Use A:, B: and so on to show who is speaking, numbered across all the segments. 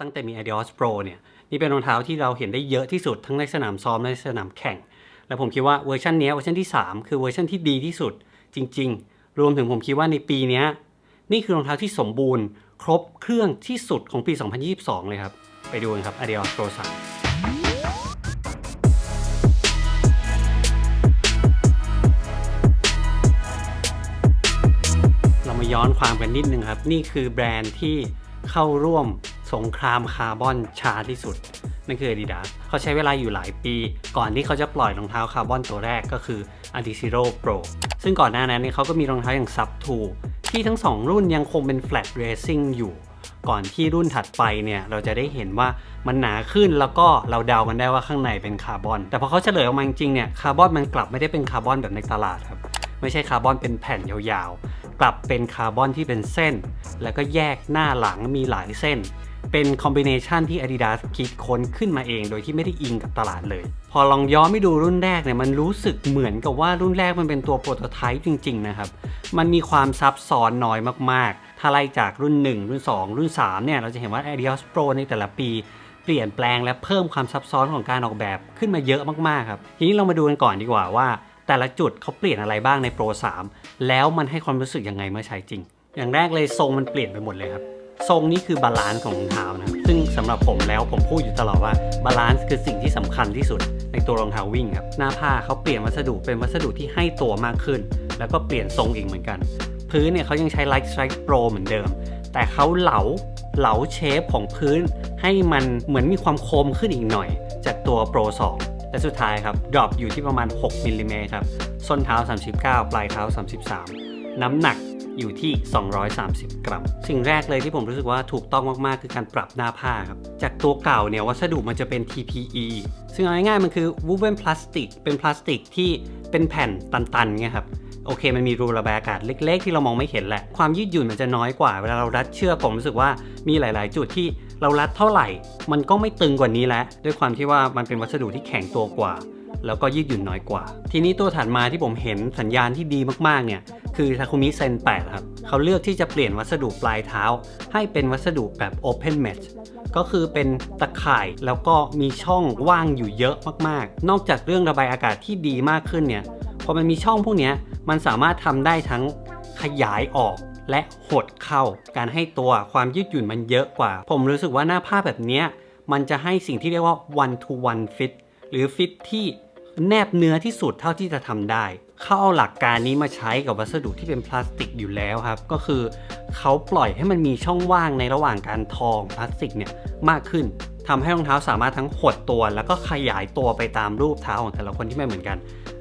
A: ตั้งแต่มี Adios Pro เนี่ยนี่เป็นรองเท้าที่เราเห็นได้เยอะที่สุดทั้งในสนามซ้อมและสนามแข่ง และผมคิดว่าเวอร์ชันนี้เวอร์ชันที่ 3 คือเวอร์ชันที่ดีที่สุดจริง ๆ รวมถึงผมคิดว่าในปีนี้นี่คือรองเท้าที่สมบูรณ์ ครบเครื่องที่สุดของปี 2022 เลยครับ ไปดูกันครับ Adios Pro 3เรามาย้อนความกันนิดนึงครับ นี่คือแบรนด์ที่เข้าร่วม สงครามคาร์บอนช้าที่สุด นั่นคือ Adidas เขาใช้เวลาอยู่หลายปี ก่อนที่เขาจะปล่อยรองเท้าคาร์บอนตัวแรกก็คือ Adizero Pro ซึ่งก่อนหน้านั้นเขาก็มีรองเท้าอย่าง Sub 2ที่ทั้ง 2 รุ่นยังคงเป็น Flat Racing อยู่ ก่อนที่รุ่นถัดไปเนี่ย เราจะได้เห็นว่ามันหนาขึ้นแล้วก็เราเดากันได้ว่าข้างในเป็นคาร์บอน แต่พอเขาเฉลยออกมาจริงเนี่ยคาร์บอนมันกลับไม่ได้เป็นคาร์บอนแบบในตลาดครับไม่ใช่คาร์บอนเป็นแผ่นยาว กลับเป็นคาร์บอนที่เป็นเส้น แล้วก็แยกหน้าหลังมีหลายเส้น เป็นคอมบิเนชันที่ Adidas คิดค้นขึ้นมาเองโดยที่ไม่ได้อิงกับตลาดเลย พอลองย้อนไปดูรุ่นแรกเนี่ยมันรู้สึกเหมือนกับว่ารุ่นแรกมันเป็นตัวโปรโตไทป์จริง ๆ นะครับ มันมีความซับซ้อนน้อยมากๆ ถ้าไล่จากรุ่น 1 รุ่น 2 รุ่น3เนี่ยเราจะเห็นว่า Adidas Pro ในแต่ละปีเปลี่ยนแปลงและเพิ่มความซับซ้อนของการออกแบบขึ้นมาเยอะมากๆครับ ทีนี้เรามาดูกันก่อนดีกว่าว่า แต่ละจุดเขาเปลี่ยนอะไรบ้างใน Pro 3 แล้วมันให้ความรู้สึกยังไงเมื่อใช้จริง อย่างแรกเลยทรงมันเปลี่ยนไปหมดเลยครับ ทรงนี้คือบาลานซ์ของรองเท้านะครับซึ่งสำหรับผมแล้วผมพูดอยู่ตลอดว่าบาลานซ์คือสิ่งที่สำคัญที่สุดในตัวรองเท้าวิ่งครับ หน้าผ้าเขาเปลี่ยนวัสดุเป็นวัสดุที่ให้ตัวมากขึ้น แล้วก็เปลี่ยนทรงอีกเหมือนกัน พื้นเนี่ยเขายังใช้ Light Strike Pro เหมือนเดิม แต่เขาเหลาเหลาเชฟของพื้น ให้มันเหมือนมีความโคมขึ้นอีกหน่อย จากตัว Pro 2 และสุดท้ายครับ drop อยู่ที่ประมาณ 6มิลลิเมตรครับส้นเท้า 39 ปลายเท้า 33 น้ำหนักอยู่ที่ 230 กรัม สิ่งแรกเลยที่ผมรู้สึกว่าถูกต้องมากๆ คือการปรับหน้าผ้าครับ จากตัวเก่าเนี่ยวัสดุมันจะเป็น TPE ซึ่งเอาง่ายๆมันคือ woven plastic เป็นพลาสติกที่เป็นแผ่นตันๆไงครับโอเค มันมีรูระบายอากาศเล็ก ๆ ที่เรามองไม่เห็นแหละ ความยืดหยุ่นมันจะน้อยกว่า เวลาเรารัดเชือกผมรู้สึกว่ามีหลาย ๆ จุดที่ เรารัดเท่าไหร่ มันก็ไม่ตึงกว่านี้แล้ว ด้วยความที่ว่ามันเป็นวัสดุที่แข็งตัวกว่า แล้วก็ยืดหยุ่นน้อยกว่า ทีนี้ตัวถัดมาที่ผมเห็นสัญญาณที่ดีมากๆเนี่ยคือทาคุมิเซน8ครับเขาเลือกที่จะเปลี่ยนวัสดุปลายเท้า ให้เป็นวัสดุแบบ Open Mesh ก็คือเป็นตะข่ายแล้วก็มีช่องว่างอยู่เยอะมากๆ นอกจากเรื่องระบายอากาศที่ดีมากขึ้นเนี่ยพอมันมีช่องพวกนี้มันสามารถทำได้ทั้งขยายออก และหดเข้า การให้ตัวความยืดหยุ่นมันเยอะกว่า ผมรู้สึกว่าหน้าผ้าแบบนี้มันจะให้สิ่งที่เรียกว่า one to one fit หรือ fit ที่แนบเนื้อที่สุดเท่าที่จะทำได้ เขาเอาหลักการนี้มาใช้กับวัสดุที่เป็นพลาสติกอยู่แล้วครับ ก็คือเขาปล่อยให้มันมีช่องว่างในระหว่างการทองพลาสติกเนี่ยมากขึ้นทำให้รองเท้าสามารถทั้งหดตัว แล้วก็ขยายตัวไปตามรูปเท้าของแต่ละคนที่ไม่เหมือนกัน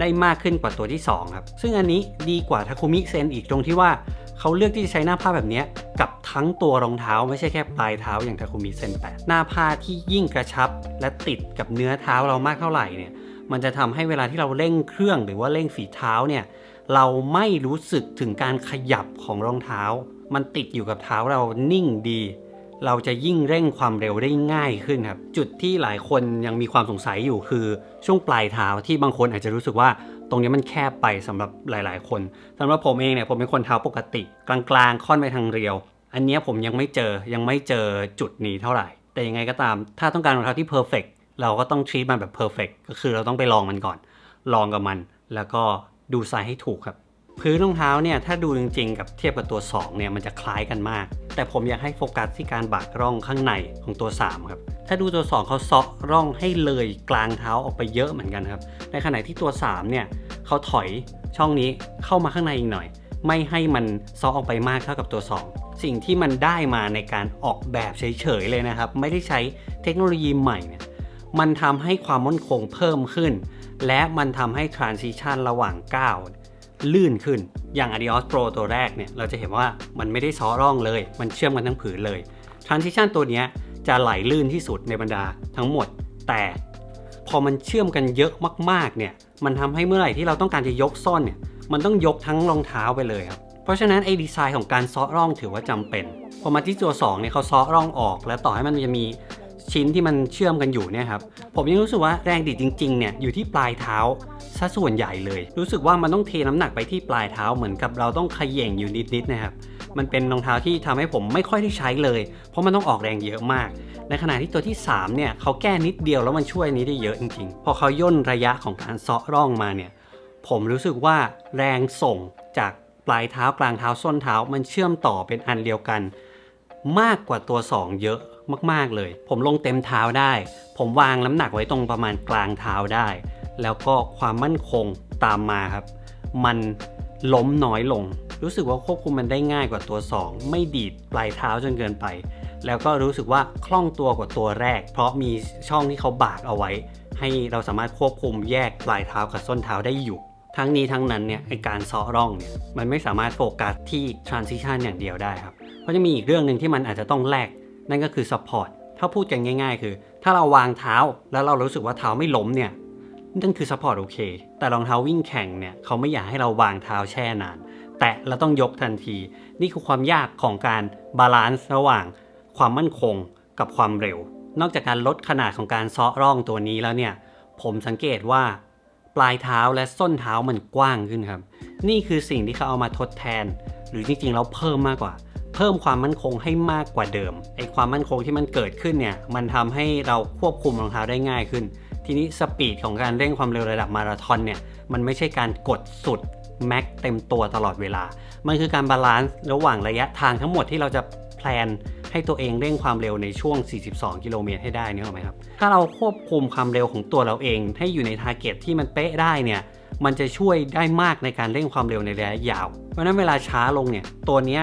A: ได้มากขึ้นกว่าตัวที่ 2 ครับ ซึ่งอันนี้ดีกว่าทาคุมิเซนอีกตรงที่ว่า เขาเลือกที่จะใช้หน้าผ้าแบบนี้กับทั้งตัวรองเท้าไม่ใช่แค่ปลายเท้าอย่างทาคุมิเซน8หน้าผ้าที่ยิ่งกระชับ และติดกับเนื้อเท้าเรามากเท่าไหร่เนี่ยมันจะทำให้เวลาที่เราเร่งเครื่องหรือว่าเร่งฝีเท้าเนี่ยเราไม่รู้สึกถึงการขยับของรองเท้า มันติดอยู่กับเท้าเรานิ่งดี เราจะยิ่งเร่งความเร็วได้ง่ายขึ้นครับ จุดที่หลายคนยังมีความสงสัยอยู่คือช่วงปลายเท้าที่บางคนอาจจะรู้สึกว่า ตรงนี้มันแคบไปสำหรับหลาย ๆ คนสำหรับผมเองเนี่ยผมเป็นคนเท้าปกติ กลางๆ ค่อนไปทางเรียว อันนี้ผมยังไม่เจอยังไม่เจอจุดนี้เท่าไหร่ แต่ยังไงก็ตาม ถ้าต้องการรองเท้าที่เพอร์เฟกเราก็ต้อง treat มันแบบเพอร์เฟกก็คือเราต้องไปลองมันก่อน ลองกับมัน แล้วก็ดูไซส์ให้ถูกครับ พื้นรองเท้าเนี่ยถ้าดูจริง ๆ กับเทียบกับตัว2เนี่ยมันจะคล้ายกันมาก แต่ผมอยากให้โฟกัสที่การบากร่องข้างในของตัว 3 ครับ ถ้าดูตัว 2เขาซาะร่องให้เลยกลางเท้าออกไปเยอะเหมือนกันครับ ในขณะที่ตัว 3 เนี่ยเขาถอยช่องนี้เข้ามาข้างในอีกหน่อย ไม่ให้มันซาะออกไปมากเท่ากับตัว 2 สิ่งที่มันได้มาในการออกแบบเฉยๆเลยนะครับ ไม่ได้ใช้เทคโนโลยีใหม่เนี่ยมันทำให้ความมั่นคงเพิ่มขึ้น และมันทำให้ transition ระหว่างก้าวลื่นขึ้น อย่าง Adios Pro ตัวแรกเนี่ย เราจะเห็นว่ามันไม่ได้ซ้อร่องเลย มันเชื่อมกันทั้งผืนเลย transition ตัวเนี้ย จะไหลลื่นที่สุดในบรรดาทั้งหมด แต่พอมันเชื่อมกันเยอะมากๆเนี่ยมันทำให้เมื่อไหร่ที่เราต้องการจะยกส้นเนี่ยมันต้องยกทั้งรองเท้าไปเลยครับเพราะฉะนั้นไอ้ดีไซน์ของการซ้อร่องถือว่าจำเป็นพอมาที่ตัว2เนี่ยเขาซ้อร่องออก และต่อให้มันจะมีชิ้นที่มันเชื่อมกันอยู่เนี่ยครับผมยังรู้สึกว่าแรงดิดจริงๆเนี่ยอยู่ที่ปลายเท้าซะส่วนใหญ่เลย รู้สึกว่ามันต้องเทน้ำหนักไปที่ปลายเท้าเหมือนกับเราต้องขย่งอยู่นิดๆนะครับ มันเป็นรองเท้าที่ทำให้ผมไม่ค่อยได้ใช้เลย เพราะมันต้องออกแรงเยอะมาก ในขณะที่ตัวที่ 3 เนี่ยเขาแก้นิดเดียวแล้วมันช่วยนี้ได้เยอะจริงๆ พอเขาย่นระยะของการเซาะร่องมาเนี่ย ผมรู้สึกว่าแรงส่งจากปลายเท้ากลางเท้าส้นเท้ามันเชื่อมต่อเป็นอันเดียวกัน มากกว่าตัว 2 เยอะมากๆเลย ผมลงเต็มเท้าได้ ผมวางน้ำหนักไว้ตรงประมาณกลางเท้าได้ แล้วก็ความมั่นคงตามมาครับ มัน ล้มน้อยลง รู้สึกว่าควบคุมมันได้ง่ายกว่าตัว 2 ไม่ดีดปลายเท้าจนเกินไป แล้วก็รู้สึกว่าคล่องตัวกว่าตัวแรก เพราะมีช่องที่เขาบากเอาไว้ ให้เราสามารถควบคุมแยกปลายเท้ากับส้นเท้าได้อยู่ ทั้งนี้ทั้งนั้นเนี่ยการซาะร่องเนี่ยมันไม่สามารถโฟกัสที่ transition อย่างเดียวได้ครับเพราะจะมีอีกเรื่องหนึ่งที่มันอาจจะต้องแลกนั่นก็คือ support ถ้าพูดกันง่าย ๆ คือ ถ้าเราวางเท้าแล้วเรารู้สึกว่าเท้าไม่ล้มเนี่ย นั่นคือ support โอเค แต่รองเท้าวิ่งแข่งเนี่ยเขาไม่อยากให้เราวางเท้าแช่นาน แต่เราต้องยกทันที นี่คือความยากของการบาลานซ์ระหว่างความมั่นคงกับความเร็ว นอกจากการลดขนาดของการซาะร่องตัวนี้แล้วเนี่ย ผมสังเกตว่าปลายเท้าและส้นเท้ามันกว้างขึ้นครับ นี่คือสิ่งที่เขาเอามาทดแทน หรือจริงๆแล้วเพิ่มมากกว่า เพิ่มความมั่นคงให้มากกว่าเดิมไอ้ความมั่นคงที่มันเกิดขึ้นเนี่ยมันทำให้เราควบคุมรองเท้าได้ง่ายขึ้น ทีนี้สปีดของการเร่งความเร็วระดับมาราธอนเนี่ยมันไม่ใช่การกดสุดแม็กเต็มตัวตลอดเวลา มันคือการบาลานซ์ระหว่างระยะทางทั้งหมดที่เราจะแพลนให้ตัวเองเร่งความเร็วในช่วง 42 กิโลเมตรให้ได้นี่ยหรอกไหมครับ ถ้าเราควบคุมความเร็วของตัวเราเอง ให้อยู่ในทาร์เก็ตที่มันเป๊ะได้เนี่ย มันจะช่วยได้มากในการเร่งความเร็วในระยะยาว เพราะฉะนั้นเวลาช้าลงเนี่ย ตัวเนี้ย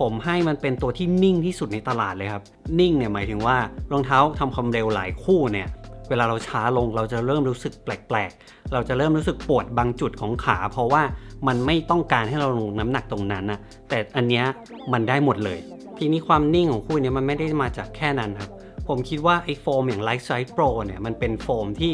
A: ผมให้มันเป็นตัวที่นิ่งที่สุดในตลาดเลยครับ นิ่งเนี่ยหมายถึงว่ารองเท้าทำความเร็วหลายคู่เนี่ย เวลาเราช้าลงเราจะเริ่มรู้สึกแปลกๆ เราจะเริ่มรู้สึกปวดบางจุดของขา เพราะว่ามันไม่ต้องการให้เราลงน้ำหนักตรงนั้นนะแต่อันเนี้ยมันได้หมดเลยทีนี้ความนิ่งของคู่เนี้ยมันไม่ได้มาจากแค่นั้นครับ ผมคิดว่าไอ้โฟมอย่าง Light Size Pro เนี่ยมันเป็นโฟมที่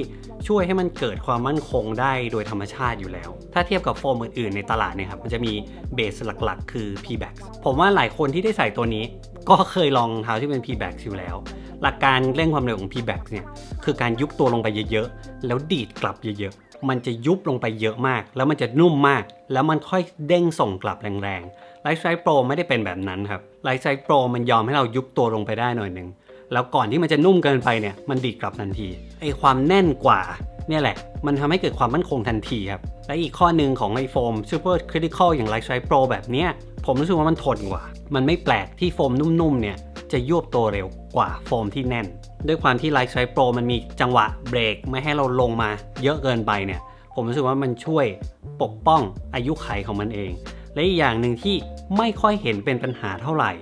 A: ช่วยให้มันเกิดความมั่นคงได้โดยธรรมชาติอยู่แล้ว ถ้าเทียบกับโฟมอื่นๆในตลาดเนี่ยครับมันจะมีเบสหลักๆ คือ P-Bax ผมว่าหลายคนที่ได้ใส่ตัวนี้ ก็เคยลองรองเท้าที่เป็น P-Bax อยู่แล้ว หลักการเร่งความเร็วของ P-Bax เนี่ยคือการยุบตัวลงไปเยอะๆ แล้วดีดกลับเยอะๆ มันจะยุบลงไปเยอะมาก แล้วมันจะนุ่มมาก แล้วมันค่อยเด้งส่งกลับแรงๆ Light Size Pro ไม่ได้เป็นแบบนั้นครับ Light Size Pro มันยอมให้เรายุบตัวลงไปได้หน่อยหนึ่งแล้วก่อนที่มันจะนุ่มเกินไปเนี่ยมันดีดกลับทันทีไอความแน่นกว่าเนี่ยแหละ มันทำให้เกิดความมั่นคงทันทีครับ และอีกข้อหนึ่งของไอโฟม Super Critical อลอย่าง Light Size Pro แบบเนี้ยผมรู้สึกว่ามันทนกว่า มันไม่แปลกที่โฟมนุ่มๆเนี่ย จะยวบตัวเร็วกว่าโฟมที่แน่น ด้วยความที่ Light Size Pro มันมีจังหวะเบรกไม่ให้เราลงมาเยอะเกินไปเนี่ย ผมรู้สึกว่ามันช่วยปกป้องอายุไขของมันเอง และอีกอย่างหนึ่งที่ไม่ค่อยเห็นเป็นปัญหาเท่าไหร่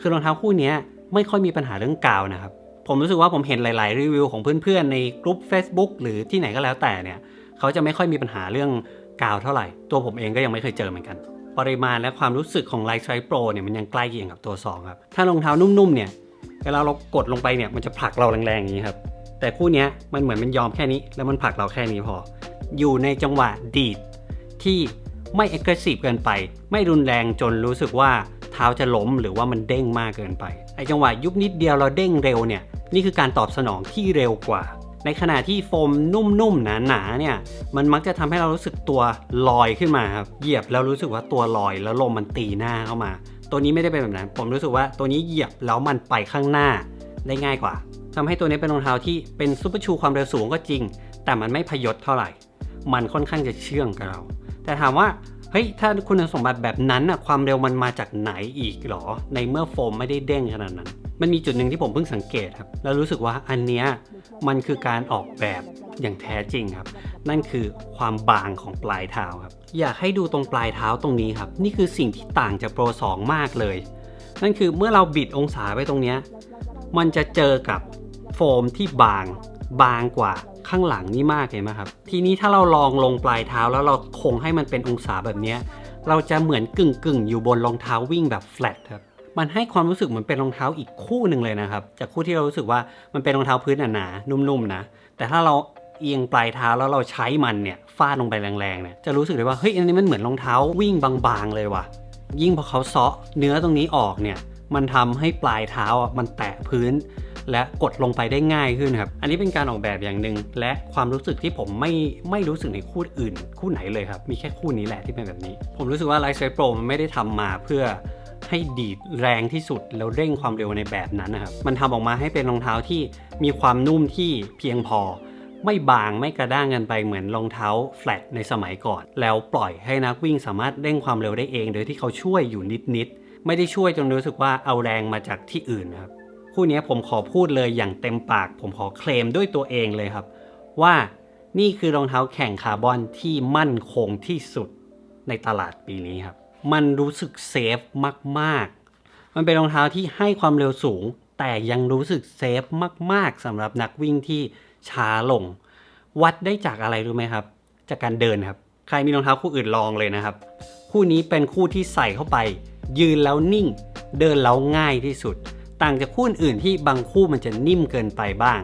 A: คือรองเท้าคู่นี้ไม่ค่อยมีปัญหาเรื่องกาวนะครับผมรู้สึกว่าผมเห็นหลาย ๆ รีวิวของเพื่อน ๆ ในกลุ่ม Facebook หรือที่ไหนก็แล้วแต่เนี่ย เขาจะไม่ค่อยมีปัญหาเรื่องกาวเท่าไหร่ ตัวผมเองก็ยังไม่เคยเจอเหมือนกัน ปริมาณและความรู้สึกของ Light Strike Pro เนี่ยมันยังใกล้เคียงกับตัว 2 ครับ ถ้ารองเท้านุ่มๆเนี่ยเวลาเรากดลงไปเนี่ยมันจะผลักเราแรงๆอย่างนี้ครับ แต่คู่นี้มันเหมือนมันยอมแค่นี้ แล้วมันผลักเราแค่นี้พอ อยู่ในจังหวะดีดที่ไม่ aggressive เกินไป ไม่รุนแรงจนรู้สึกว่าเท้าจะล้มหรือว่ามันเด้งมากเกินไปไอจังหวะยุบนิดเดียวเราเด้งเร็วเนี่ยนี่คือการตอบสนองที่เร็วกว่า ในขณะที่โฟมนุ่มๆหนาๆเนี่ย มันมักจะทำให้เรารู้สึกตัวลอยขึ้นมาครับเหยียบแล้วรู้สึกว่าตัวลอยแล้วลมมันตีหน้าเข้ามา ตัวนี้ไม่ได้เป็นแบบนั้น ผมรู้สึกว่าตัวนี้เหยียบแล้วมันไปข้างหน้าได้ง่ายกว่าทำให้ตัวนี้เป็นรองเท้าที่เป็นซูเปอร์ชูความเร็วสูงก็จริง แต่มันไม่พยศเท่าไหร่ มันค่อนข้างจะเชื่องกับเรา แต่ถามว่าเฮ้ย ถ้าคุณสมบัติแบบนั้นอะความเร็วมันมาจากไหนอีกหรอ ในเมื่อโฟมไม่ได้เด้งขนาดนั้น มันมีจุดหนึ่งที่ผมเพิ่งสังเกตครับ แล้วรู้สึกว่าอันเนี้ยมันคือการออกแบบอย่างแท้จริงครับ นั่นคือความบางของปลายเท้าครับ อยากให้ดูตรงปลายเท้าตรงนี้ครับ นี่คือสิ่งที่ต่างจากโปร 2 มากเลย นั่นคือเมื่อเราบิดองศาไปตรงเนี้ยมันจะเจอกับโฟมที่บางบางกว่าข้างหลังนี่มากเห็นไหมครับ ทีนี้ถ้าเราลองลงปลายเท้าแล้วเราคงให้มันเป็นองศาแบบนี้ เราจะเหมือนกึ่งกึ่งๆอยู่บนรองเท้าวิ่งแบบแฟลตครับ มันให้ความรู้สึกเหมือนเป็นรองเท้าอีกคู่หนึ่งเลยนะครับ จากคู่ที่เรารู้สึกว่ามันเป็นรองเท้าพื้นหนาๆนุ่มๆนะ แต่ถ้าเราเอียงปลายเท้าแล้วเราใช้มันเนี่ยฟาดลงไปแรงๆเนี่ยจะรู้สึกเลยว่าเฮ้ยอันนี้มันเหมือนรองเท้าวิ่งบางๆเลยว่ะ ยิ่งพอเขาเซาะเนื้อตรงนี้ออกเนี่ยมันทำให้ปลายเท้าอะมันแตะพื้น และกดลงไปได้ง่ายขึ้นครับ อันนี้เป็นการออกแบบอย่างหนึ่งและความรู้สึกที่ผมไม่ไม่รู้สึกในคู่อื่น คู่ไหนเลยครับ มีแค่คู่นี้แหละที่เป็นแบบนี้ ผมรู้สึกว่า Light Size Pro มันไม่ได้ทำมาเพื่อ ให้ดีดแรงที่สุดแล้วเร่งความเร็วในแบบนั้นนะครับ มันทำออกมาให้เป็นรองเท้าที่มีความนุ่มที่เพียงพอ ไม่บางไม่กระด้างกันไปเหมือนรองเท้าแฟลตในสมัยก่อน แล้วปล่อยให้นักวิ่งสามารถเร่งความเร็วได้เอง โดยที่เขาช่วยอยู่นิดๆไม่ได้ช่วยจนรู้สึกว่าเอาแรงมาจากที่อื่นครับคู่นี้ผมขอพูดเลยอย่างเต็มปาก ผมขอเคลมด้วยตัวเองเลยครับ ว่านี่คือรองเท้าแข่งคาร์บอนที่มั่นคงที่สุดในตลาดปีนี้ครับ มันรู้สึกเซฟมากๆ มันเป็นรองเท้าที่ให้ความเร็วสูง แต่ยังรู้สึกเซฟมากๆสำหรับนักวิ่งที่ช้าลง วัดได้จากอะไรรู้ไหมครับ จากการเดินครับ ใครมีรองเท้าคู่อื่นลองเลยนะครับ คู่นี้เป็นคู่ที่ใส่เข้าไป ยืนแล้วนิ่ง เดินแล้วง่ายที่สุด ต่างจากคู่อื่นที่บางคู่มันจะนิ่มเกินไปบ้าง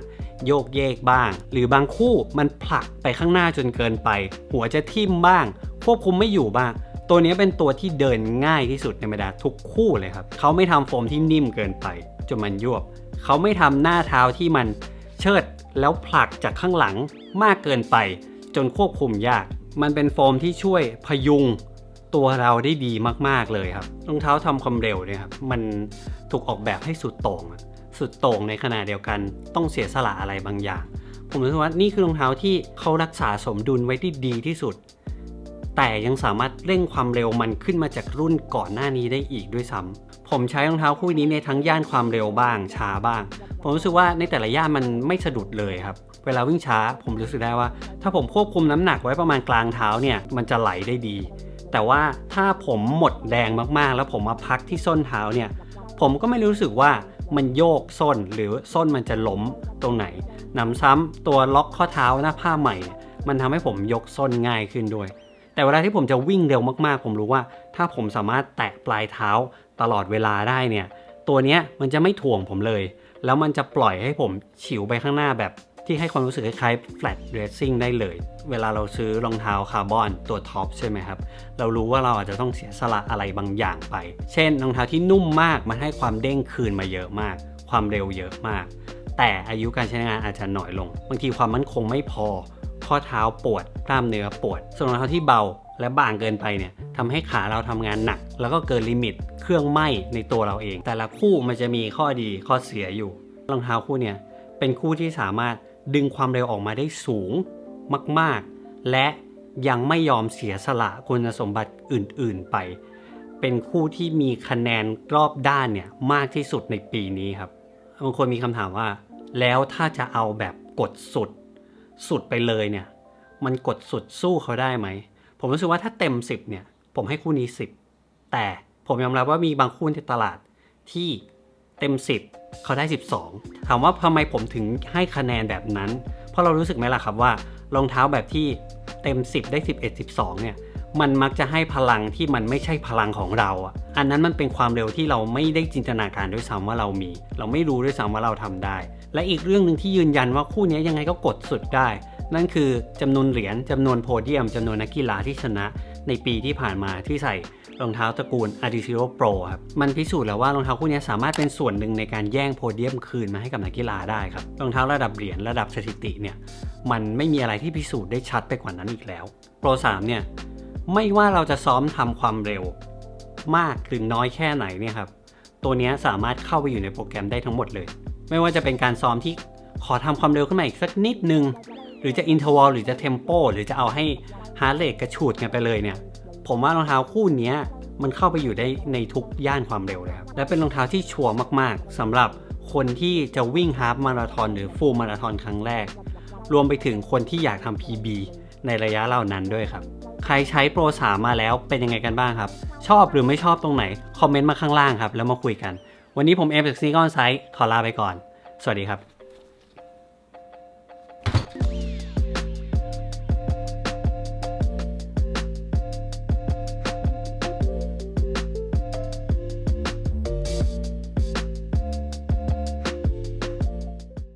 A: โยกเยกบ้าง หรือบางคู่มันผลักไปข้างหน้าจนเกินไป หัวจะทิ่มบ้าง ควบคุมไม่อยู่บ้าง ตัวนี้เป็นตัวที่เดินง่ายที่สุดในบรรดาทุกคู่เลยครับ เขาไม่ทำโฟมที่นิ่มเกินไปจนมันยวบ เขาไม่ทำหน้าเท้าที่มันเชิดแล้วผลักจากข้างหลังมากเกินไป จนควบคุมยาก มันเป็นโฟมที่ช่วยพยุงตัวเราได้ดีมากๆเลยครับรองเท้าทำความเร็วเนี่ยครับมันถูกออกแบบให้สุดโต่งสุดโต่งในขณะเดียวกันต้องเสียสละอะไรบางอย่าง ผมรู้สึกว่านี่คือรองเท้าที่เขารักษาสมดุลไว้ได้ดีที่สุด แต่ยังสามารถเร่งความเร็วมันขึ้นมาจากรุ่นก่อนหน้านี้ได้อีกด้วยซ้ำผมใช้รองเท้าคู่นี้ในทั้งย่านความเร็วบ้างช้าบ้าง ผมรู้สึกว่าในแต่ละย่านมันไม่สะดุดเลยครับเวลาวิ่งช้าผมรู้สึกได้ว่า ถ้าผมควบคุมน้ำหนักไว้ประมาณกลางเท้าเนี่ยมันจะไหลได้ดี แต่ว่าถ้าผมหมดแรงมากๆ แล้วผมมาพักที่ส้นเท้าเนี่ยผมก็ไม่รู้สึกว่ามันโยกส้นหรือส้นมันจะล้มตรงไหนหนำซ้ำตัวล็อกข้อเท้าหน้าผ้าใหม่ มันทำให้ผมยกส้นง่ายขึ้นด้วย แต่เวลาที่ผมจะวิ่งเร็วมากๆ ผมรู้ว่า ถ้าผมสามารถแตะปลายเท้าตลอดเวลาได้เนี่ย ตัวเนี้ยมันจะไม่ถ่วงผมเลย แล้วมันจะปล่อยให้ผมฉิวไปข้างหน้าแบบที่ให้ความรู้สึกคล้ายๆ flat racing ได้เลย เวลาเราซื้อรองเท้าคาร์บอนตัวท็อปใช่ไหมครับ เรารู้ว่าเราอาจจะต้องเสียสละอะไรบางอย่างไป เช่นรองเท้าที่นุ่มมากมันให้ความเด้งคืนมาเยอะมาก ความเร็วเยอะมาก แต่อายุการใช้งานอาจจะหน้อยลง บางทีความมั่นคงไม่พอ ข้อเท้าปวดกล้ามเนื้อปวด ส่วนรองเท้าที่เบาและบางเกินไปเนี่ยทำให้ขาเราทำงานหนัก แล้วก็เกินลิมิต เครื่องไหม้ในตัวเราเอง แต่ละคู่มันจะมีข้อดีข้อเสียอยู่ รองเท้าคู่เนี่ยเป็นคู่ที่สามารถดึงความเร็วออกมาได้สูงมาก ๆ และยังไม่ยอมเสียสละคุณสมบัติอื่น ๆ ไป เป็นคู่ที่มีคะแนนรอบด้านเนี่ยมากที่สุดในปีนี้ครับบางคนมีคำถามว่า แล้วถ้าจะเอาแบบกดสุด สุดไปเลยเนี่ย มันกดสุดสู้เขาได้ไหม ผมรู้สึกว่าถ้าเต็ม 10 เนี่ย ผมให้คู่นี้ 10 แต่ผมยอมรับว่ามีบางคู่ในตลาดที่เต็ม 10 เขาได้ 12 ถามว่าทำไมผมถึงให้คะแนนแบบนั้น เพราะเรารู้สึกไหมล่ะครับว่ารองเท้าแบบที่เต็ม 10 ได้ 11 12 เนี่ย มันมักจะให้พลังที่มันไม่ใช่พลังของเราอะ อันนั้นมันเป็นความเร็วที่เราไม่ได้จินตนาการด้วยซ้ำว่าเรามี เราไม่รู้ด้วยซ้ำว่าเราทำได้ และอีกเรื่องหนึ่งที่ยืนยันว่าคู่นี้ยังไงก็กดสุดได้ นั่นคือจำนวนเหรียญจำนวนโพเดียมจำนวนนักกีฬาที่ชนะ ในปีที่ผ่านมาที่ใส่รองเท้าตระกูล a d i z i o Pro ครับมันพิสูจน์แล้วว่ารองเท้าคู่นี้สามารถเป็นส่วนหนึ่งในการแย่งโพเดียมคืนมาให้กับนักกีฬาได้ครับรองเท้าระดับเหรียญระดับสถิติเนี่ยมันไม่มีอะไรที่พิสูจน์ได้ชัดไปกว่านั้นอีกแล้ว Pro 3เนี่ยไม่ว่าเราจะซ้อมทำความเร็ว มากหรือน้อยแค่ไหนเนี่ยครับตัวนี้สามารถเข้าไปอยู่ในโปรแกรมได้ทั้งหมดเลย ไม่ว่าจะเป็นการซ้อมที่ขอทำความเร็วขึ้นมาอีกสักนิดนึง หรือจะอินเทอร์วอลหรือจะเทมโปหรือจะเอาให้ฮาร์ดเรทกระฉูดกันไปเลยเนี่ย ผมว่ารองเท้าคู่นี้มันเข้าไปอยู่ได้ในทุกย่านความเร็วเลยครับ และเป็นรองเท้าที่ชัวร์มากๆสำหรับคนที่จะวิ่งฮาล์ฟมาราธอนหรือฟูลมาราธอนครั้งแรก รวมไปถึงคนที่อยากทำ PB ในระยะเหล่านั้นด้วยครับ ใครใช้โปร3มาแล้วเป็นยังไงกันบ้างครับ ชอบหรือไม่ชอบตรงไหน คอมเมนต์มาข้างล่างครับ แล้วมาคุยกัน วันนี้ผมเอมจากซีกอนไซต์ขอลาไปก่อน สวัสดีครับ